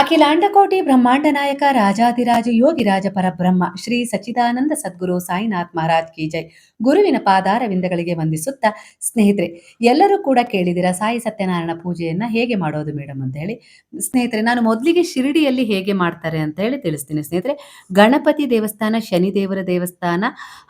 ಅಖಿಲಾಂಡಕೋಟಿ ಬ್ರಹ್ಮಾಂಡ ನಾಯಕ ರಾಜಾದಿರಾಜ ಯೋಗಿರಾಜ ಪರಬ್ರಹ್ಮ, ಶ್ರೀ ಸಚ್ಚಿದಾನಂದ ಸದ್ಗುರು ಸಾಯಿನಾಥ್ ಮಹಾರಾಜ್ ಕಿ ಜೈ. ಗುರುವಿನ ಪಾದಾರವಿಂದಗಳಿಗೆ ವಂದಿಸುತ್ತಾ ಸ್ನೇಹಿತರೆ, ಎಲ್ಲರೂ ಕೂಡ ಕೇಳಿದಿರ ಸಾಯಿ ಸತ್ಯನಾರಾಯಣ ಪೂಜೆಯನ್ನ ಹೇಗೆ ಮಾಡೋದು ಮೇಡಮ್ ಅಂತ ಹೇಳಿ. ಸ್ನೇಹಿತರೆ, ನಾನು ಮೊದಲಿಗೆ ಶಿರಡಿಯಲ್ಲಿ ಹೇಗೆ ಮಾಡ್ತಾರೆ ಅಂತ ಹೇಳಿ ತಿಳಿಸ್ತೀನಿ. ಸ್ನೇಹಿತರೆ, ಗಣಪತಿ ದೇವಸ್ಥಾನ, ಶನಿದೇವರ ದೇವಸ್ಥಾನ,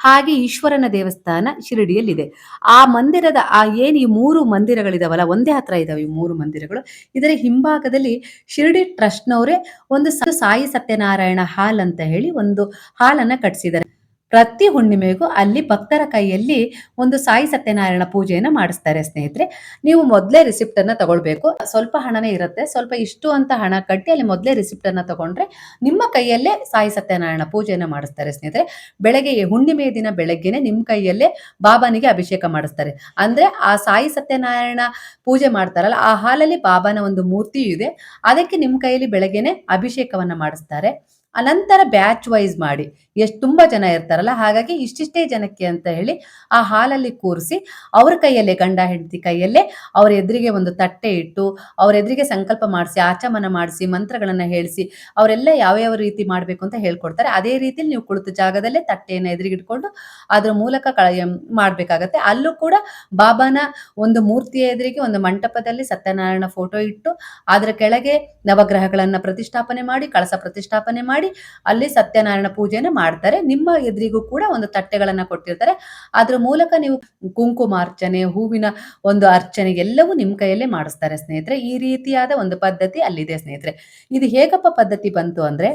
ಹಾಗೆ ಈಶ್ವರನ ದೇವಸ್ಥಾನ ಶಿರಡಿಯಲ್ಲಿದೆ. ಆ ಮಂದಿರದ, ಆ ಏನು ಈ ಮೂರು ಮಂದಿರಗಳಿದಾವಲ್ಲ, ಒಂದೇ ಹತ್ರ ಇದಾವೆ ಈ ಮೂರು ಮಂದಿರಗಳು. ಇದರ ಹಿಂಭಾಗದಲ್ಲಿ ಶಿರಡಿ ಟ್ರಸ್ಟ್ನವರೇ ಒಂದು ಸಾಯಿ ಸತ್ಯನಾರಾಯಣ ಹಾಲ್ ಅಂತ ಹೇಳಿ ಒಂದು ಹಾಲನ್ನ ಕಟ್ಸಿದ್ದಾರೆ. ಪ್ರತಿ ಹುಣ್ಣಿಮೆಗೂ ಅಲ್ಲಿ ಭಕ್ತರ ಕೈಯಲ್ಲಿ ಒಂದು ಸಾಯಿ ಸತ್ಯನಾರಾಯಣ ಪೂಜೆಯನ್ನು ಮಾಡಿಸ್ತಾರೆ ಸ್ನೇಹಿತರೆ. ನೀವು ಮೊದಲೇ ರಿಸಿಪ್ಟ್ ಅನ್ನ ತಗೊಳ್ಬೇಕು. ಸ್ವಲ್ಪ ಹಣನೇ ಇರುತ್ತೆ. ಸ್ವಲ್ಪ ಇಷ್ಟು ಅಂತ ಹಣ ಕಟ್ಟಿ ಅಲ್ಲಿ ಮೊದಲೇ ರಿಸಿಪ್ಟ್ ಅನ್ನ ತಗೊಂಡ್ರೆ ನಿಮ್ಮ ಕೈಯಲ್ಲೇ ಸಾಯಿ ಸತ್ಯನಾರಾಯಣ ಪೂಜೆಯನ್ನು ಮಾಡಿಸ್ತಾರೆ ಸ್ನೇಹಿತರೆ. ಬೆಳಗ್ಗೆ ಹುಣ್ಣಿಮೆಯ ದಿನ ಬೆಳಗ್ಗೆನೆ ನಿಮ್ಮ ಕೈಯಲ್ಲೇ ಬಾಬಾನಿಗೆ ಅಭಿಷೇಕ ಮಾಡಿಸ್ತಾರೆ. ಅಂದ್ರೆ ಆ ಸಾಯಿ ಸತ್ಯನಾರಾಯಣ ಪೂಜೆ ಮಾಡ್ತಾರಲ್ಲ, ಆ ಹಾಲಲ್ಲಿ ಬಾಬಾನ ಒಂದು ಮೂರ್ತಿಯೂ ಇದೆ. ಅದಕ್ಕೆ ನಿಮ್ಮ ಕೈಯಲ್ಲಿ ಬೆಳಗ್ಗೆನೆ ಅಭಿಷೇಕವನ್ನ ಮಾಡಿಸ್ತಾರೆ. ಅನಂತರ ಬ್ಯಾಚ್ ವೈಸ್ ಮಾಡಿ. ಎಷ್ಟು ತುಂಬಾ ಜನ ಇರ್ತಾರಲ್ಲ, ಹಾಗಾಗಿ ಇಷ್ಟಿಷ್ಟೇ ಜನಕ್ಕೆ ಅಂತ ಹೇಳಿ ಆ ಹಾಲಲ್ಲಿ ಕೂರಿಸಿ ಅವ್ರ ಕೈಯಲ್ಲೇ, ಗಂಡ ಹೆಂಡತಿ ಕೈಯಲ್ಲೇ ಅವ್ರ ಎದುರಿಗೆ ಒಂದು ತಟ್ಟೆ ಇಟ್ಟು, ಅವ್ರ ಎದುರಿಗೆ ಸಂಕಲ್ಪ ಮಾಡಿಸಿ, ಆಚಮನ ಮಾಡಿಸಿ, ಮಂತ್ರಗಳನ್ನ ಹೇಳಿಸಿ, ಅವರೆಲ್ಲ ಯಾವ್ಯಾವ ರೀತಿ ಮಾಡಬೇಕು ಅಂತ ಹೇಳ್ಕೊಡ್ತಾರೆ. ಅದೇ ರೀತಿ ನೀವು ಕುಳಿತ ಜಾಗದಲ್ಲೇ ತಟ್ಟೆಯನ್ನು ಎದುರಿಗಿಟ್ಕೊಂಡು ಅದ್ರ ಮೂಲಕ ಕಳೆಯ ಮಾಡ್ಬೇಕಾಗತ್ತೆ. ಅಲ್ಲೂ ಕೂಡ ಬಾಬಾನ ಒಂದು ಮೂರ್ತಿಯ ಎದುರಿಗೆ ಒಂದು ಮಂಟಪದಲ್ಲಿ ಸತ್ಯನಾರಾಯಣ ಫೋಟೋ ಇಟ್ಟು, ಅದರ ಕೆಳಗೆ ನವಗ್ರಹಗಳನ್ನ ಪ್ರತಿಷ್ಠಾಪನೆ ಮಾಡಿ, ಕಳಸ ಪ್ರತಿಷ್ಠಾಪನೆ ಮಾಡಿ ಅಲ್ಲಿ ಸತ್ಯನಾರಾಯಣ ಪೂಜೆನ ಮಾಡ್ತಾರೆ. ನಿಮ್ಮ ಎದುರಿಗೂ ಕೂಡ ಒಂದು ತಟ್ಟೆಗಳನ್ನ ಕೊಟ್ಟಿರ್ತಾರೆ. ಅದ್ರ ಮೂಲಕ ನೀವು ಕುಂಕುಮ ಅರ್ಚನೆ ಹೂವಿನ ಒಂದು ಅರ್ಚನೆ ಎಲ್ಲವೂ ನಿಮ್ಮ ಕೈಯಲ್ಲೇ ಮಾಡಿಸ್ತಾರೆ ಸ್ನೇಹಿತರೆ. ಈ ರೀತಿಯಾದ ಒಂದು ಪದ್ಧತಿ ಅಲ್ಲಿದೆ ಸ್ನೇಹಿತರೆ. ಇದು ಹೇಗಪ್ಪ ಪದ್ಧತಿ ಬಂತು ಅಂದ್ರೆ,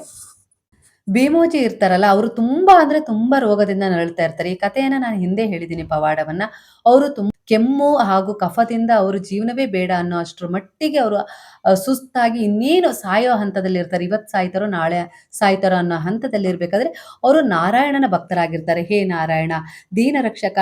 ಭೀಮೋಜಿ ಇರ್ತಾರಲ್ಲ, ಅವರು ತುಂಬಾ ಅಂದ್ರೆ ತುಂಬಾ ರೋಗದಿಂದ ನರಳ್ತಾ ಇರ್ತಾರೆ. ಈ ಕಥೆಯನ್ನ ನಾನು ಹಿಂದೆ ಹೇಳಿದ್ದೀನಿ ಪವಾಡವನ್ನ. ಅವರು ತುಂಬ ಕೆಮ್ಮು ಹಾಗೂ ಕಫದಿಂದ ಅವರು ಜೀವನವೇ ಬೇಡ ಅನ್ನೋ ಅಷ್ಟರ ಮಟ್ಟಿಗೆ ಅವರು ಸುಸ್ತಾಗಿ ಇನ್ನೇನು ಸಾಯೋ ಹಂತದಲ್ಲಿ ಇರ್ತಾರೆ. ಇವತ್ತು ಸಾಯ್ತಾರೋ, ನಾಳೆ ಸಾಯ್ತಾರೋ ಅನ್ನೋ ಹಂತದಲ್ಲಿ ಇರ್ಬೇಕಾದ್ರೆ ಅವರು ನಾರಾಯಣನ ಭಕ್ತರಾಗಿರ್ತಾರೆ. ಹೇ ನಾರಾಯಣ ದೀನ ರಕ್ಷಕ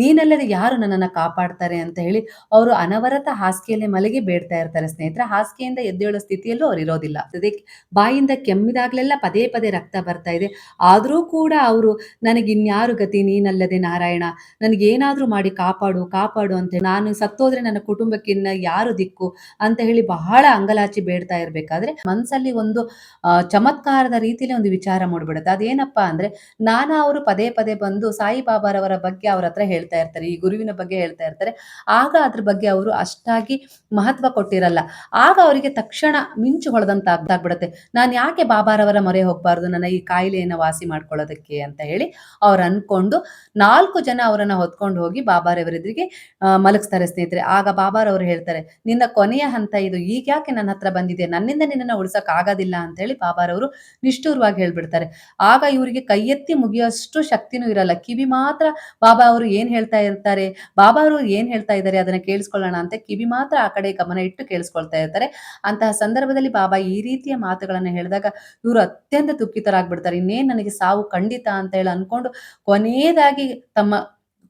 ನೀನಲ್ಲದೆ ಯಾರು ನನ್ನನ್ನ ಕಾಪಾಡ್ತಾರೆ ಅಂತ ಹೇಳಿ ಅವರು ಅನವರತ ಹಾಸಿಗೆಯಲ್ಲೇ ಮಲಗಿ ಬೇಡ್ತಾ ಇರ್ತಾರೆ ಸ್ನೇಹಿತರೆ. ಹಾಸಿಗೆಯಿಂದ ಎದ್ದೇಳೋ ಸ್ಥಿತಿಯಲ್ಲೂ ಅವ್ರು ಇರೋದಿಲ್ಲ. ಅದಕ್ಕೆ ಬಾಯಿಂದ ಕೆಮ್ಮಿದಾಗ್ಲೆಲ್ಲ ಪದೇ ಪದೇ ರಕ್ತ ಬರ್ತಾ ಇದೆ. ಆದರೂ ಕೂಡ ಅವರು, ನನಗಿನ್ಯಾರು ಗತಿ? ನೀನಲ್ಲದೆ ನಾರಾಯಣ, ನನಗೇನಾದರೂ ಮಾಡಿ ಕಾಪಾಡು ಕಾಪಾಡು ಅಂತ ಹೇಳಿ, ನಾನು ಸತ್ತೋದ್ರೆ ನನ್ನ ಕುಟುಂಬಕ್ಕೆ ಇನ್ನ ಯಾರು ದಿಕ್ಕು ಅಂತ ಹೇಳಿ ಬಹಳ ಅಂಗಲಾಚಿ ಬೇಡ್ತಾ ಇರ್ಬೇಕಾದ್ರೆ ಮನಸ್ಸಲ್ಲಿ ಒಂದು ಚಮತ್ಕಾರದ ರೀತಿಯಲ್ಲಿ ಒಂದು ವಿಚಾರ ಮೂಡ್ಬಿಡುತ್ತೆ. ಅದೇನಪ್ಪಾ ಅಂದ್ರೆ ನಾನಾ ಅವರು ಪದೇ ಪದೇ ಬಂದು ಸಾಯಿಬಾಬಾರವರ ಬಗ್ಗೆ ಅವ್ರ ಹತ್ರ ಹೇಳ್ತಾ ಇರ್ತಾರೆ, ಈ ಗುರುವಿನ ಬಗ್ಗೆ ಹೇಳ್ತಾ ಇರ್ತಾರೆ. ಆಗ ಅದ್ರ ಬಗ್ಗೆ ಅವರು ಅಷ್ಟಾಗಿ ಮಹತ್ವ ಕೊಟ್ಟಿರಲ್ಲ. ಆಗ ಅವರಿಗೆ ತಕ್ಷಣ ಮಿಂಚು ಹೊಡೆದಂತ ಆಗ್ಬಿಡುತ್ತೆ ನಾನು ಯಾಕೆ ಬಾಬಾರವರ ಮೊರೆ ಹೋಗ್ಬಾರ್ದು, ನನ್ನ ಈ ಕಾಯಿಲೆಯನ್ನು ವಾಸಿ ಮಾಡ್ಕೊಳ್ಳೋದಕ್ಕೆ ಅಂತ ಹೇಳಿ ಅವ್ರು ಅನ್ಕೊಂಡು ನಾಲ್ಕು ಜನ ಅವರನ್ನ ಹೊತ್ಕೊಂಡು ಹೋಗಿ ಬಾಬಾರವರೆದ್ರಿಗೆ ಮಲಗಿಸ್ತಾರೆ ಸ್ನೇಹಿತರೆ. ಆಗ ಬಾಬಾರವರು ಹೇಳ್ತಾರೆ, ನಿನ್ನ ಕೊನೆಯ ಹಂತ ಇದು. ಈಗ ಯಾಕೆ ನನ್ನ ಹತ್ರ ಬಂದಿದೆ ನನ್ನಿಂದ ನಿನ್ನನ್ನು ಉಳಿಸಕ್ ಆಗೋದಿಲ್ಲ ಅಂತ ಹೇಳಿ ಬಾಬಾರವರು ನಿಷ್ಠೂರವಾಗಿ ಹೇಳ್ಬಿಡ್ತಾರೆ. ಆಗ ಇವರಿಗೆ ಕೈ ಎತ್ತಿ ಮುಗಿಯೋಷ್ಟು ಶಕ್ತಿನೂ ಇರಲ್ಲ. ಕಿವಿ ಮಾತ್ರ ಬಾಬಾ ಅವರು ಏನ್ ಹೇಳ್ತಾ ಇರ್ತಾರೆ, ಬಾಬಾ ಅವರು ಏನ್ ಹೇಳ್ತಾ ಇದ್ದಾರೆ ಅದನ್ನ ಕೇಳಿಸ್ಕೊಳ್ಳೋಣ ಅಂತ ಕಿವಿ ಮಾತ್ರ ಆ ಕಡೆ ಗಮನ ಇಟ್ಟು ಕೇಳಿಸ್ಕೊಳ್ತಾ ಇರ್ತಾರೆ. ಅಂತಹ ಸಂದರ್ಭದಲ್ಲಿ ಬಾಬಾ ಈ ರೀತಿಯ ಮಾತುಗಳನ್ನ ಹೇಳಿದಾಗ ಇವರು ಅತ್ಯಂತ ದುಃಖಿತರಾಗ್ಬಿಡ್ತಾರೆ. ಇನ್ನೇನ್ ನನಗೆ ಸಾವು ಖಂಡಿತ ಅಂತ ಹೇಳಿ ಅನ್ಕೊಂಡು ಕೊನೆಯದಾಗಿ ತಮ್ಮ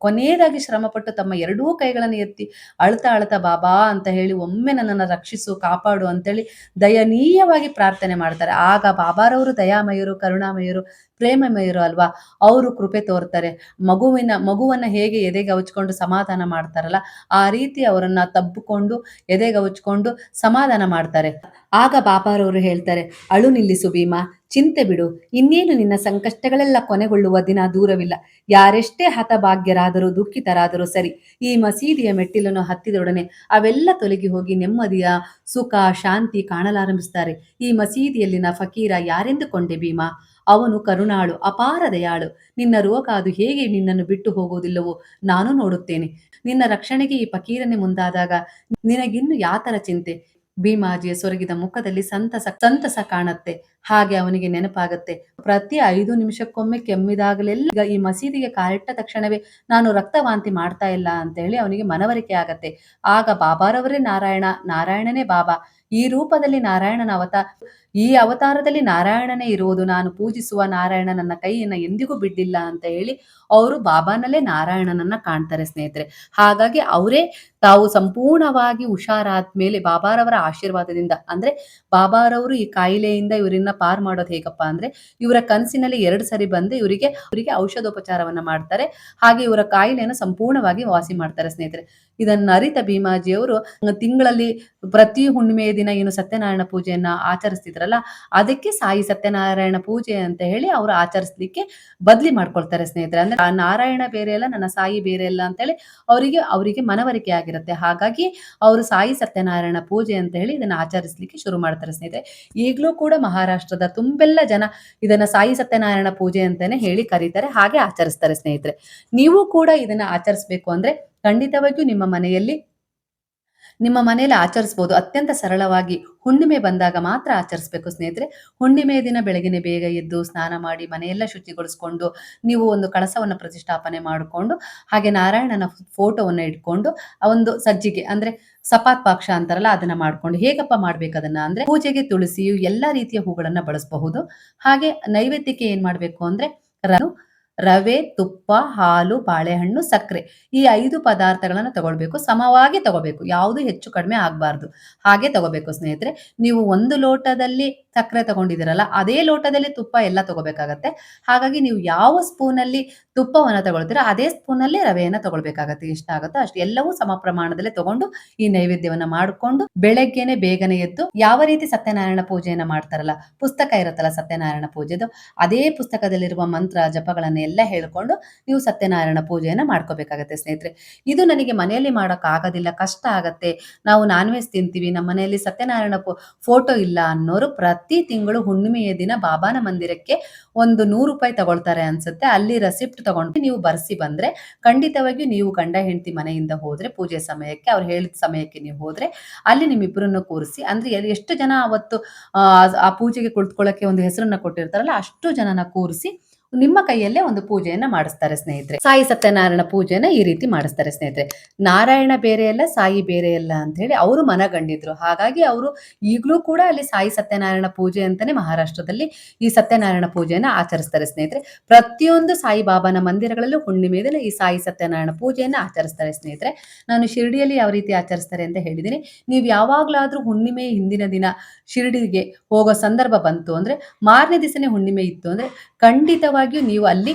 ಕೊನೆಯದಾಗಿ ಶ್ರಮಪಟ್ಟು ತಮ್ಮ ಎರಡೂ ಕೈಗಳನ್ನು ಎತ್ತಿ ಅಳ್ತಾ ಅಳ್ತಾ, ಬಾಬಾ ಅಂತ ಹೇಳಿ ಒಮ್ಮೆ ನನ್ನನ್ನು ರಕ್ಷಿಸು, ಕಾಪಾಡು ಅಂತೇಳಿ ದಯನೀಯವಾಗಿ ಪ್ರಾರ್ಥನೆ ಮಾಡ್ತಾರೆ. ಆಗ ಬಾಬಾರವರು ದಯಾಮಯರು, ಕರುಣಾಮಯರು, ಪ್ರೇಮಮಯರು ಅಲ್ವಾ, ಅವರು ಕೃಪೆ ತೋರ್ತಾರೆ. ಮಗುವಿನ, ಮಗುವನ್ನ ಹೇಗೆ ಎದೆಗೆ ಹಚ್ಕೊಂಡು ಸಮಾಧಾನ ಮಾಡ್ತಾರಲ್ಲ, ಆ ರೀತಿ ಅವರನ್ನ ತಬ್ಬಿಕೊಂಡು ಎದೆಗೆ ಹಚ್ಕೊಂಡು ಸಮಾಧಾನ ಮಾಡ್ತಾರೆ. ಆಗ ಬಾಬಾರವರು ಹೇಳ್ತಾರೆ, ಅಳು ನಿಲ್ಲಿಸು ಭೀಮಾ ಚಿಂತೆ ಬಿಡು, ಇನ್ನೇನು ನಿನ್ನ ಸಂಕಷ್ಟಗಳೆಲ್ಲ ಕೊನೆಗೊಳ್ಳುವ ದಿನ ದೂರವಿಲ್ಲ. ಯಾರೆಷ್ಟೇ ಹತಭಾಗ್ಯರಾದರೂ ದುಃಖಿತರಾದರೂ ಸರಿ, ಈ ಮಸೀದಿಯ ಮೆಟ್ಟಿಲನ್ನು ಹತ್ತಿದೊಡನೆ ಅವೆಲ್ಲ ತೊಲಗಿ ಹೋಗಿ ನೆಮ್ಮದಿಯ ಸುಖ, ಶಾಂತಿ ಕಾಣಲಾರಂಭಿಸುತ್ತಾರೆ ಈ ಮಸೀದಿಯಲ್ಲಿನ ಫಕೀರ ಯಾರೆಂದುಕೊಂಡೆ ಭೀಮಾ? ಅವನು ಕರುಣಾಳು, ಅಪಾರ ದಯಾಳು. ನಿನ್ನ ರೋಗ ಅದು ಹೇಗೆ ನಿನ್ನನ್ನು ಬಿಟ್ಟು ಹೋಗುವುದಿಲ್ಲವೋ ನಾನು ನೋಡುತ್ತೇನೆ. ನಿನ್ನ ರಕ್ಷಣೆಗೆ ಈ ಫಕೀರನೆ ಮುಂದಾದಾಗ ನಿನಗಿನ್ನು ಯಾತರ ಚಿಂತೆ? ಭೀಮಾಜಿಯ ಸೊರಗಿದ ಮುಖದಲ್ಲಿ ಸಂತಸ ಸಂತಸ ಕಾಣತ್ತೆ. ಹಾಗೆ ಅವನಿಗೆ ನೆನಪಾಗತ್ತೆ. ಪ್ರತಿ ಐದು ನಿಮಿಷಕ್ಕೊಮ್ಮೆ ಕೆಮ್ಮಿದಾಗಲೆಲ್ಲ ಈ ಮಸೀದಿಗೆ ಕಾಲಿಟ್ಟ ತಕ್ಷಣವೇ ನಾನು ರಕ್ತವಾಂತಿ ಮಾಡ್ತಾ ಇಲ್ಲ ಅಂತ ಹೇಳಿ ಅವನಿಗೆ ಮನವರಿಕೆ ಆಗತ್ತೆ. ಆಗ ಬಾಬಾರವರೇ ನಾರಾಯಣ, ನಾರಾಯಣನೇ ಬಾಬಾ. ಈ ರೂಪದಲ್ಲಿ ನಾರಾಯಣನ ಅವತಾರ, ಈ ಅವತಾರದಲ್ಲಿ ನಾರಾಯಣನೇ ಇರುವುದು, ನಾನು ಪೂಜಿಸುವ ನಾರಾಯಣ ನನ್ನ ಕೈಯನ್ನ ಎಂದಿಗೂ ಬಿಡ್ಡಿಲ್ಲ ಅಂತ ಹೇಳಿ ಅವರು ಬಾಬಾನಲ್ಲೇ ನಾರಾಯಣನನ್ನ ಕಾಣ್ತಾರೆ ಸ್ನೇಹಿತರೆ. ಹಾಗಾಗಿ ಅವರೇ ತಾವು ಸಂಪೂರ್ಣವಾಗಿ ಹುಷಾರಾದ್ಮೇಲೆ ಬಾಬಾರವರ ಆಶೀರ್ವಾದದಿಂದ, ಅಂದ್ರೆ ಬಾಬಾರವರು ಈ ಕಾಯಿಲೆಯಿಂದ ಪಾರ್ ಮಾಡೋದು ಹೇಗಪ್ಪ ಅಂದ್ರೆ, ಇವರ ಕನಸಿನಲ್ಲಿ ಎರಡು ಸರಿ ಬಂದು ಇವರಿಗೆ ಇವರಿಗೆ ಔಷಧೋಪಚಾರವನ್ನ ಮಾಡ್ತಾರೆ. ಹಾಗೆ ಇವರ ಕಾಯಿಲೆಯನ್ನು ಸಂಪೂರ್ಣವಾಗಿ ವಾಸಿ ಮಾಡ್ತಾರೆ ಸ್ನೇಹಿತರೆ. ಇದನ್ನ ಅರಿತ ಭೀಮಾಜಿಯವರು ತಿಂಗಳಲ್ಲಿ ಪ್ರತಿ ಹುಣ್ಣಿಮೆಯ ದಿನ ಏನು ಸತ್ಯನಾರಾಯಣ ಪೂಜೆಯನ್ನ ಆಚರಿಸ್ತಿದ್ರಲ್ಲ, ಅದಕ್ಕೆ ಸಾಯಿ ಸತ್ಯನಾರಾಯಣ ಪೂಜೆ ಅಂತ ಹೇಳಿ ಅವರು ಆಚರಿಸ್ಲಿಕ್ಕೆ ಬದ್ಲಿ ಮಾಡ್ಕೊಳ್ತಾರೆ ಸ್ನೇಹಿತರೆ. ಅಂದ್ರೆ ನಾರಾಯಣ ಬೇರೆ ಅಲ್ಲ, ನನ್ನ ಸಾಯಿ ಬೇರೆ ಅಲ್ಲ ಅಂತ ಹೇಳಿ ಅವರಿಗೆ ಅವರಿಗೆ ಮನವರಿಕೆ ಆಗಿರುತ್ತೆ. ಹಾಗಾಗಿ ಅವರು ಸಾಯಿ ಸತ್ಯನಾರಾಯಣ ಪೂಜೆ ಅಂತ ಹೇಳಿ ಇದನ್ನ ಆಚರಿಸ್ಲಿಕ್ಕೆ ಶುರು ಮಾಡ್ತಾರೆ ಸ್ನೇಹಿತರೆ. ಈಗಲೂ ಕೂಡ ಮಹಾರಾಷ್ಟ್ರದ ತುಂಬೆಲ್ಲ ಜನ ಇದನ್ನ ಸಾಯಿ ಸತ್ಯನಾರಾಯಣ ಪೂಜೆ ಅಂತಾನೆ ಹೇಳಿ ಕರೀತಾರೆ, ಹಾಗೆ ಆಚರಿಸ್ತಾರೆ ಸ್ನೇಹಿತರೆ. ನೀವು ಕೂಡ ಇದನ್ನ ಆಚರಿಸ್ಬೇಕು ಅಂದ್ರೆ ಖಂಡಿತವಾಗಿಯೂ ನಿಮ್ಮ ಮನೆಯಲ್ಲಿ ನಿಮ್ಮ ಮನೆಯಲ್ಲಿ ಆಚರಿಸ್ಬೋದು. ಅತ್ಯಂತ ಸರಳವಾಗಿ ಹುಣ್ಣಿಮೆ ಬಂದಾಗ ಮಾತ್ರ ಆಚರಿಸ್ಬೇಕು ಸ್ನೇಹಿತರೆ. ಹುಣ್ಣಿಮೆಯ ದಿನ ಬೆಳಗಿನ ಬೇಗ ಎದ್ದು ಸ್ನಾನ ಮಾಡಿ ಮನೆಯೆಲ್ಲ ಶುಚಿಗೊಳಿಸ್ಕೊಂಡು ನೀವು ಒಂದು ಕಳಸವನ್ನು ಪ್ರತಿಷ್ಠಾಪನೆ ಮಾಡಿಕೊಂಡು, ಹಾಗೆ ನಾರಾಯಣನ ಫೋಟೋವನ್ನು ಇಟ್ಕೊಂಡು, ಆ ಒಂದು ಸಜ್ಜಿಗೆ ಅಂದ್ರೆ ಸಪಾತ್ ಪಾಕ್ಷ ಅಂತಾರಲ್ಲ ಅದನ್ನ ಮಾಡ್ಕೊಂಡು ಹೇಗಪ್ಪ ಮಾಡ್ಬೇಕು ಅದನ್ನ ಅಂದ್ರೆ ಪೂಜೆಗೆ ತುಳಸಿಯು ಎಲ್ಲಾ ರೀತಿಯ ಹೂಗಳನ್ನ ಬಳಸಬಹುದು. ಹಾಗೆ ನೈವೇದ್ಯಕ್ಕೆ ಏನ್ ಮಾಡ್ಬೇಕು ಅಂದ್ರೆ ರವೆ, ತುಪ್ಪ, ಹಾಲು, ಬಾಳೆಹಣ್ಣು, ಸಕ್ಕರೆ ಈ ಐದು ಪದಾರ್ಥಗಳನ್ನು ತಗೊಳ್ಬೇಕು. ಸಮವಾಗಿ ತಗೋಬೇಕು ಯಾವುದು ಹೆಚ್ಚು ಕಡಿಮೆ ಆಗಬಾರ್ದು. ಹಾಗೆ ತಗೋಬೇಕು ಸ್ನೇಹಿತರೆ. ನೀವು ಒಂದು ಲೋಟದಲ್ಲಿ ಸಕ್ಕರೆ ತಗೊಂಡಿದ್ದೀರಲ್ಲ, ಅದೇ ಲೋಟದಲ್ಲಿ ತುಪ್ಪ ಎಲ್ಲ ತಗೋಬೇಕಾಗತ್ತೆ ಹಾಗಾಗಿ ನೀವು ಯಾವ ಸ್ಪೂನಲ್ಲಿ ತುಪ್ಪವನ್ನ ತಗೊಳ್ತೀರೋ ಅದೇ ಸ್ಪೂನಲ್ಲಿ ರವೆಯನ್ನ ತಗೊಳ್ಬೇಕಾಗತ್ತೆ. ಎಷ್ಟಾಗುತ್ತೋ ಅಷ್ಟು. ಎಲ್ಲವೂ ಸಮ ಪ್ರಮಾಣದಲ್ಲಿ ತಗೊಂಡು ಈ ನೈವೇದ್ಯವನ್ನ ಮಾಡಿಕೊಂಡು ಬೆಳಗ್ಗೆನೆ ಬೇಗನೆ ಎದ್ದು ಯಾವ ರೀತಿ ಸತ್ಯನಾರಾಯಣ ಪೂಜೆಯನ್ನ ಮಾಡ್ತಾರಲ್ಲ, ಪುಸ್ತಕ ಇರುತ್ತಲ್ಲ ಸತ್ಯನಾರಾಯಣ ಪೂಜೆದು, ಅದೇ ಪುಸ್ತಕದಲ್ಲಿರುವ ಮಂತ್ರ ಜಪಗಳನ್ನ ಎಲ್ಲ ಹೇಳ್ಕೊಂಡು ನೀವು ಸತ್ಯನಾರಾಯಣ ಪೂಜೆಯನ್ನು ಮಾಡ್ಕೋಬೇಕಾಗತ್ತೆ ಸ್ನೇಹಿತರೆ. ಇದು ನನಗೆ ಮನೆಯಲ್ಲಿ ಮಾಡೋಕ್ಕಾಗೋದಿಲ್ಲ, ಕಷ್ಟ ಆಗತ್ತೆ. ನಾವು ನಾನ್ ವೆಜ್ ತಿಂತೀವಿ, ನಮ್ಮ ಮನೆಯಲ್ಲಿ ಸತ್ಯನಾರಾಯಣ ಫೋಟೋ ಇಲ್ಲ ಅನ್ನೋರು ಪ್ರತಿ ತಿಂಗಳು ಹುಣ್ಣಿಮೆಯ ದಿನ ಬಾಬಾನ ಮಂದಿರಕ್ಕೆ ಒಂದು ನೂರು ರೂಪಾಯಿ ತಗೊಳ್ತಾರೆ ಅನ್ಸುತ್ತೆ. ಅಲ್ಲಿ ರೆಸಿಪ್ಟ್ ತಗೊಂಡು ನೀವು ಬರ್ಸಿ ಬಂದ್ರೆ ಖಂಡಿತವಾಗಿಯೂ ನೀವು ಗಂಡ ಹೆಂಡತಿ ಮನೆಯಿಂದ ಹೋದ್ರೆ ಪೂಜೆ ಸಮಯಕ್ಕೆ, ಅವ್ರು ಹೇಳಿದ ಸಮಯಕ್ಕೆ ನೀವು ಹೋದ್ರೆ ಅಲ್ಲಿ ನಿಮ್ಮಿಬ್ಬರನ್ನು ಕೂರಿಸಿ, ಅಂದ್ರೆ ಎಷ್ಟು ಜನ ಅವತ್ತು ಆ ಪೂಜೆಗೆ ಕುಳಿತುಕೊಳ್ಳಕ್ಕೆ ಒಂದು ಹೆಸರನ್ನ ಕೊಟ್ಟಿರ್ತಾರಲ್ಲ ಅಷ್ಟು ಜನನ ಕೂರಿಸಿ ನಿಮ್ಮ ಕೈಯಲ್ಲೇ ಒಂದು ಪೂಜೆಯನ್ನ ಮಾಡಿಸ್ತಾರೆ ಸ್ನೇಹಿತರೆ. ಸಾಯಿ ಸತ್ಯನಾರಾಯಣ ಪೂಜೆನ ಈ ರೀತಿ ಮಾಡಿಸ್ತಾರೆ ಸ್ನೇಹಿತರೆ. ನಾರಾಯಣ ಬೇರೆ ಅಲ್ಲ, ಸಾಯಿ ಬೇರೆ ಅಲ್ಲ ಅಂತ ಹೇಳಿ ಅವರು ಮನಗಂಡಿದ್ರು. ಹಾಗಾಗಿ ಅವರು ಈಗಲೂ ಕೂಡ ಅಲ್ಲಿ ಸಾಯಿ ಸತ್ಯನಾರಾಯಣ ಪೂಜೆ ಅಂತಾನೆ ಮಹಾರಾಷ್ಟ್ರದಲ್ಲಿ ಈ ಸತ್ಯನಾರಾಯಣ ಪೂಜೆಯನ್ನ ಆಚರಿಸ್ತಾರೆ ಸ್ನೇಹಿತರೆ. ಪ್ರತಿಯೊಂದು ಸಾಯಿ ಬಾಬಾನ ಮಂದಿರಗಳಲ್ಲೂ ಹುಣ್ಣಿಮೆ ದಿನ ಈ ಸಾಯಿ ಸತ್ಯನಾರಾಯಣ ಪೂಜೆಯನ್ನ ಆಚರಿಸ್ತಾರೆ ಸ್ನೇಹಿತರೆ. ನಾನು ಶಿರ್ಡಿಯಲ್ಲಿ ಯಾವ ರೀತಿ ಆಚರಿಸ್ತಾರೆ ಅಂತ ಹೇಳಿದ್ದೀನಿ. ನೀವು ಯಾವಾಗ್ಲಾದ್ರೂ ಹುಣ್ಣಿಮೆ ಹಿಂದಿನ ದಿನ ಶಿರ್ಡಿಗೆ ಹೋಗೋ ಸಂದರ್ಭ ಬಂತು ಅಂದ್ರೆ ಮಾರನೇ ದಿವಸನೇ ಹುಣ್ಣಿಮೆ ಇತ್ತು ಅಂದ್ರೆ ಖಂಡಿತವಾಗಿಯೂ ನೀವು ಅಲ್ಲಿ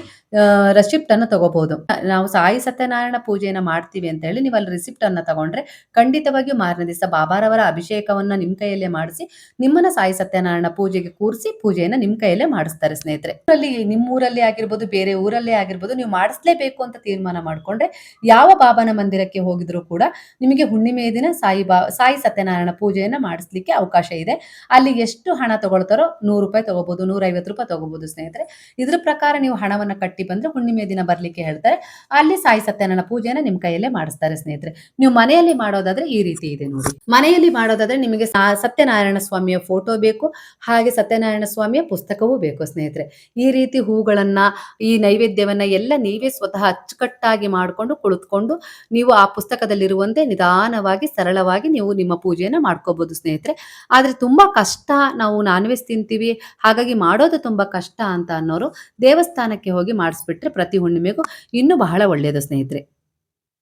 ರೆಸಿಪ್ಟ್ ಅನ್ನು ತಗೋಬಹುದು. ನಾವು ಸಾಯಿ ಸತ್ಯನಾರಾಯಣ ಪೂಜೆಯನ್ನು ಮಾಡ್ತೀವಿ ಅಂತ ಹೇಳಿ ನೀವು ಅಲ್ಲಿ ರಿಸಿಪ್ಟ್ ಅನ್ನ ತಗೊಂಡ್ರೆ ಖಂಡಿತವಾಗಿಯೂ ಮಾರನೇ ದಿವಸ ಬಾಬಾರವರ ಅಭಿಷೇಕವನ್ನ ನಿಮ್ ಕೈಯಲ್ಲೇ ಮಾಡಿಸಿ, ನಿಮ್ಮನ್ನ ಸಾಯಿ ಸತ್ಯನಾರಾಯಣ ಪೂಜೆಗೆ ಕೂರಿಸಿ ಪೂಜೆಯನ್ನು ನಿಮ್ ಕೈಯಲ್ಲೇ ಮಾಡಿಸ್ತಾರೆ ಸ್ನೇಹಿತರೆ. ಅಲ್ಲಿ ನಿಮ್ಮ ಊರಲ್ಲಿ ಆಗಿರ್ಬೋದು, ಬೇರೆ ಊರಲ್ಲೇ ಆಗಿರ್ಬೋದು ನೀವು ಮಾಡಿಸ್ಲೇಬೇಕು ಅಂತ ತೀರ್ಮಾನ ಮಾಡ್ಕೊಂಡ್ರೆ ಯಾವ ಬಾಬಾನ ಮಂದಿರಕ್ಕೆ ಹೋಗಿದ್ರು ಕೂಡ ನಿಮಗೆ ಹುಣ್ಣಿಮೆಯ ದಿನ ಸಾಯಿ ಬಾ, ಸಾಯಿ ಸತ್ಯನಾರಾಯಣ ಪೂಜೆಯನ್ನ ಮಾಡಿಸ್ಲಿಕ್ಕೆ ಅವಕಾಶ ಇದೆ. ಅಲ್ಲಿ ಎಷ್ಟು ಹಣ ತಗೊಳ್ತಾರೋ ನೂರು ರೂಪಾಯಿ ತಗೋಬಹುದು, ನೂರೈವತ್ತು ರೂಪಾಯಿ ತಗೋಬಹುದು ಸ್ನೇಹಿತರೆ. ಇದ್ರ ಪ್ರಕಾರ ನೀವು ಹಣವನ್ನ ಕಟ್ಟಿ ಬಂದ್ರೆ ಹುಣ್ಣಿಮೆ ದಿನ ಬರ್ಲಿಕ್ಕೆ ಹೇಳ್ತಾರೆ. ಅಲ್ಲಿ ಸಾಯಿ ಸತ್ಯನ ಪೂಜೆಯನ್ನು ನಿಮ್ ಕೈಯಲ್ಲೇ ಮಾಡಿಸ್ತಾರೆ ಸ್ನೇಹಿತರೆ. ನೀವು ಮನೆಯಲ್ಲಿ ಮಾಡೋದಾದ್ರೆ ಈ ರೀತಿ ಇದೆ ನೋಡಿ. ಮನೆಯಲ್ಲಿ ಮಾಡೋದಾದ್ರೆ ನಿಮಗೆ ಸತ್ಯನಾರಾಯಣ ಸ್ವಾಮಿಯ ಫೋಟೋ ಬೇಕು, ಹಾಗೆ ಸತ್ಯನಾರಾಯಣ ಸ್ವಾಮಿಯ ಪುಸ್ತಕವೂ ಬೇಕು ಸ್ನೇಹಿತರೆ. ಈ ರೀತಿ ಹೂಗಳನ್ನ, ಈ ನೈವೇದ್ಯವನ್ನ ಎಲ್ಲ ನೀವೇ ಸ್ವತಃ ಅಚ್ಚುಕಟ್ಟಾಗಿ ಮಾಡಿಕೊಂಡು, ಕುಳಿತುಕೊಂಡು ನೀವು ಆ ಪುಸ್ತಕದಲ್ಲಿರುವಂತೆ ನಿಧಾನವಾಗಿ, ಸರಳವಾಗಿ ನೀವು ನಿಮ್ಮ ಪೂಜೆಯನ್ನ ಮಾಡ್ಕೋಬಹುದು ಸ್ನೇಹಿತರೆ. ಆದ್ರೆ ತುಂಬಾ ಕಷ್ಟ ನಾವು ನಾನ್ ವೆಜ್ ತಿಂತೀವಿ, ಹಾಗಾಗಿ ಮಾಡೋದು ತುಂಬಾ ಕಷ್ಟ ಅಂತ ಅನ್ನೋರು ದೇವಸ್ಥಾನಕ್ಕೆ ಹೋಗಿ ಮಾಡಿಸ್ಬಿಟ್ರೆ ಪ್ರತಿ ಹುಣ್ಣಿಮೆಗೂ ಇನ್ನೂ ಬಹಳ ಒಳ್ಳೆಯದು ಸ್ನೇಹಿತರೆ.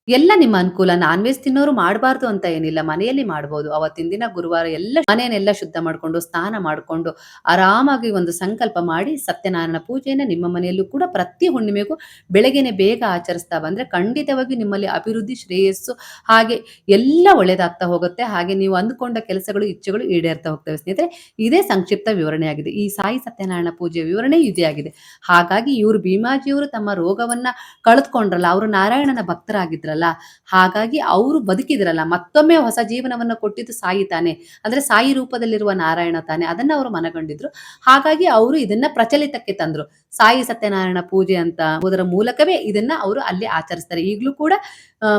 ಎಲ್ಲ ನಿಮ್ಮ ಅನುಕೂಲ. ನಾನ್ ವೆಜ್ ತಿನ್ನೋರು ಮಾಡಬಾರ್ದು ಅಂತ ಏನಿಲ್ಲ. ಮನೆಯಲ್ಲಿ ಮಾಡಬಹುದು ಅವತ್ತಿನ ದಿನ, ಗುರುವಾರ ಎಲ್ಲ ಮನೆಯನ್ನೆಲ್ಲ ಶುದ್ಧ ಮಾಡಿಕೊಂಡು, ಸ್ನಾನ ಮಾಡಿಕೊಂಡು, ಆರಾಮಾಗಿ ಒಂದು ಸಂಕಲ್ಪ ಮಾಡಿ, ಸತ್ಯನಾರಾಯಣ ಪೂಜೆಯನ್ನು ನಿಮ್ಮ ಮನೆಯಲ್ಲೂ ಕೂಡ ಪ್ರತಿ ಹುಣ್ಣಿಮೆಗೂ ಬೆಳಗ್ಗೆನೆ ಬೇಗ ಆಚರಿಸ್ತಾ ಬಂದ್ರೆ ಖಂಡಿತವಾಗಿ ನಿಮ್ಮಲ್ಲಿ ಅಭಿವೃದ್ಧಿ, ಶ್ರೇಯಸ್ಸು ಹಾಗೆ ಎಲ್ಲ ಒಳ್ಳೇದಾಗ್ತಾ ಹೋಗುತ್ತೆ. ಹಾಗೆ ನೀವು ಅಂದುಕೊಂಡ ಕೆಲಸಗಳು, ಇಚ್ಛೆಗಳು ಈಡೇರ್ತಾ ಹೋಗ್ತವೆ ಸ್ನೇಹಿತರೆ. ಇದೇ ಸಂಕ್ಷಿಪ್ತ ವಿವರಣೆಯಾಗಿದೆ. ಈ ಸಾಯಿ ಸತ್ಯನಾರಾಯಣ ಪೂಜೆಯ ವಿವರಣೆ ಇದೇ ಆಗಿದೆ. ಹಾಗಾಗಿ ಇವರು ಭೀಮಾಜಿಯವರು ತಮ್ಮ ರೋಗವನ್ನ ಕಳೆದುಕೊಂಡ್ರಲ್ಲ, ಅವರು ನಾರಾಯಣನ ಭಕ್ತರಾಗಿದ್ರಲ್ಲ ಹಾಗಾಗಿ ಅವರು ಬದುಕಿದ್ರಲ್ಲ, ಮತ್ತೊಮ್ಮೆ ಹೊಸ ಜೀವನವನ್ನು ಕೊಟ್ಟಿದ್ದು ಸಾಯಿ ತಾನೆ. ಅಂದ್ರೆ ಸಾಯಿ ರೂಪದಲ್ಲಿರುವ ನಾರಾಯಣ ತಾನೆ. ಅದನ್ನ ಅವರು ಮನಗಂಡಿದ್ರು. ಹಾಗಾಗಿ ಅವರು ಇದನ್ನ ಪ್ರಚಲಿತಕ್ಕೆ ತಂದ್ರು. ಸಾಯಿ ಸತ್ಯನಾರಾಯಣ ಪೂಜೆ ಅಂತ ಅದರ ಮೂಲಕವೇ ಇದನ್ನ ಅವರು ಅಲ್ಲಿ ಆಚರಿಸ್ತಾರೆ. ಈಗಲೂ ಕೂಡ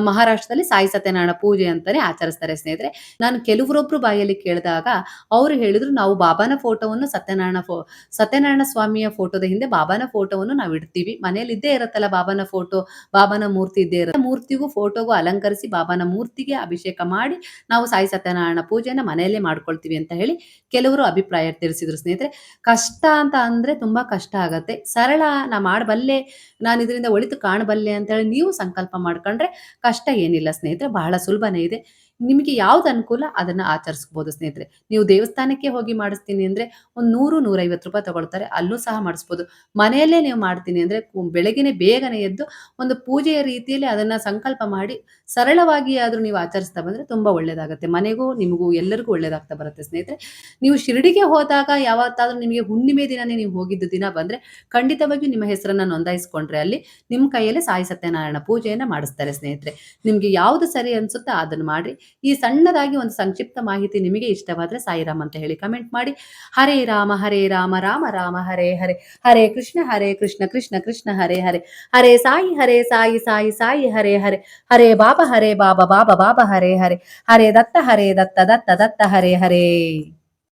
ಮಹಾರಾಷ್ಟ್ರದಲ್ಲಿ ಸಾಯಿ ಸತ್ಯನಾರಾಯಣ ಪೂಜೆ ಅಂತಾನೆ ಆಚರಿಸ್ತಾರೆ ಸ್ನೇಹಿತರೆ. ನಾನು ಕೆಲವರೊಬ್ರು ಬಾಯಲ್ಲಿ ಕೇಳಿದಾಗ ಅವರು ಹೇಳಿದ್ರು, ನಾವು ಬಾಬಾನ ಫೋಟೋವನ್ನು ಸತ್ಯನಾರಾಯಣ ಫೋ, ಸತ್ಯನಾರಾಯಣ ಸ್ವಾಮಿಯ ಫೋಟೋದ ಹಿಂದೆ ಬಾಬಾನ ಫೋಟೋವನ್ನು ನಾವು ಇಡ್ತೀವಿ ಮನೆಯಲ್ಲಿ ಇದ್ದೇ ಇರುತ್ತಲ್ಲ ಬಾಬಾನ ಫೋಟೋ, ಬಾಬಾನ ಮೂರ್ತಿ ಇದ್ದೇ ಇರುತ್ತೆ ಮೂರ್ತಿಗೂ ಫೋಟೋಗೂ ಅಲಂಕರಿಸಿ ಬಾಬಾನ ಮೂರ್ತಿಗೆ ಅಭಿಷೇಕ ಮಾಡಿ ನಾವು ಸಾಯಿ ಸತ್ಯನಾರಾಯಣ ಪೂಜೆಯನ್ನು ಮನೆಯಲ್ಲೇ ಮಾಡ್ಕೊಳ್ತೀವಿ ಅಂತ ಹೇಳಿ ಕೆಲವರು ಅಭಿಪ್ರಾಯ ತಿಳಿಸಿದ್ರು ಸ್ನೇಹಿತರೆ. ಕಷ್ಟ ಅಂತ ಅಂದ್ರೆ ತುಂಬಾ ಕಷ್ಟ ಆಗತ್ತೆ. ಸರಳ ನಾ ಮಾಡಬಲ್ಲೆ, ನಾನು ಇದರಿಂದ ಒಳಿತು ಕಾಣಬಲ್ಲೆ ಅಂತ ಹೇಳಿ ನೀವು ಸಂಕಲ್ಪ ಮಾಡ್ಕೊಂಡ್ರೆ ಕಷ್ಟ ಏನಿಲ್ಲ ಸ್ನೇಹಿತರೆ. ಬಹಳ ಸುಲಭನೇ ಇದೆ. ನಿಮಗೆ ಯಾವ್ದು ಅನುಕೂಲ, ಅದನ್ನ ಆಚರಿಸ್ಬೋದು ಸ್ನೇಹಿತರೆ. ನೀವು ದೇವಸ್ಥಾನಕ್ಕೆ ಹೋಗಿ ಮಾಡಿಸ್ತೀನಿ ಅಂದ್ರೆ ಒಂದು ನೂರು, ನೂರೈವತ್ತು ರೂಪಾಯಿ ತಗೊಳ್ತಾರೆ. ಅಲ್ಲೂ ಸಹ ಮಾಡಿಸ್ಬೋದು. ಮನೆಯಲ್ಲೇ ನೀವು ಮಾಡ್ತೀನಿ ಅಂದ್ರೆ ಬೆಳಗಿನ ಬೇಗನೆ ಎದ್ದು ಒಂದು ಪೂಜೆಯ ರೀತಿಯಲ್ಲಿ ಅದನ್ನ ಸಂಕಲ್ಪ ಮಾಡಿ ಸರಳವಾಗಿ ಆದ್ರೂ ನೀವು ಆಚರಿಸ್ತಾ ಬಂದ್ರೆ ತುಂಬಾ ಒಳ್ಳೇದಾಗುತ್ತೆ. ಮನೆಗೂ, ನಿಮಗೂ, ಎಲ್ಲರಿಗೂ ಒಳ್ಳೇದಾಗ್ತಾ ಬರುತ್ತೆ ಸ್ನೇಹಿತರೆ. ನೀವು ಶಿರಡಿಗೆ ಹೋದಾಗ ಯಾವತ್ತಾದ್ರೂ ನಿಮಗೆ ಹುಣ್ಣಿಮೆ ದಿನನೇ ನೀವು ಹೋಗಿದ್ದ ದಿನ ಬಂದ್ರೆ ಖಂಡಿತವಾಗಿಯೂ ನಿಮ್ಮ ಹೆಸರನ್ನ ನೋಂದಾಯಿಸ್ಕೊಂಡ್ರೆ ಅಲ್ಲಿ ನಿಮ್ಮ ಕೈಯಲ್ಲೇ ಸಾಯಿ ಸತ್ಯನಾರಾಯಣ ಪೂಜೆಯನ್ನ ಮಾಡಿಸ್ತಾರೆ ಸ್ನೇಹಿತರೆ. ನಿಮ್ಗೆ ಯಾವ್ದು ಸರಿ ಅನ್ಸುತ್ತೋ ಅದನ್ನ ಮಾಡಿ ಈ ಸಣ್ಣದಾಗಿ ಒಂದು ಸಂಕ್ಷಿಪ್ತ ಮಾಹಿತಿ ನಿಮಗೆ ಇಷ್ಟವಾದ್ರೆ ಸಾಯಿರಾಮ್ ಅಂತ ಹೇಳಿ ಕಮೆಂಟ್ ಮಾಡಿ. ಹರೇ ರಾಮ ಹರೇ ರಾಮ ರಾಮ ರಾಮ, ಹರೇ ಹರೇ. ಹರೇ ಕೃಷ್ಣ ಹರೇ ಕೃಷ್ಣ ಕೃಷ್ಣ ಕೃಷ್ಣ, ಹರೇ ಹರೇ. ಹರೇ ಸಾಯಿ ಹರೇ ಸಾಯಿ ಸಾಯಿ ಸಾಯಿ, ಹರೇ ಹರೇ. ಹರೇ ಬಾಬಾ ಹರೇ ಬಾಬಾ ಬಾಬಾ ಬಾಬಾ, ಹರೇ ಹರೇ. ಹರೇ ದತ್ತ ಹರೇ ದತ್ತ ದತ್ತ ದತ್ತ, ಹರೇ ಹರೇ.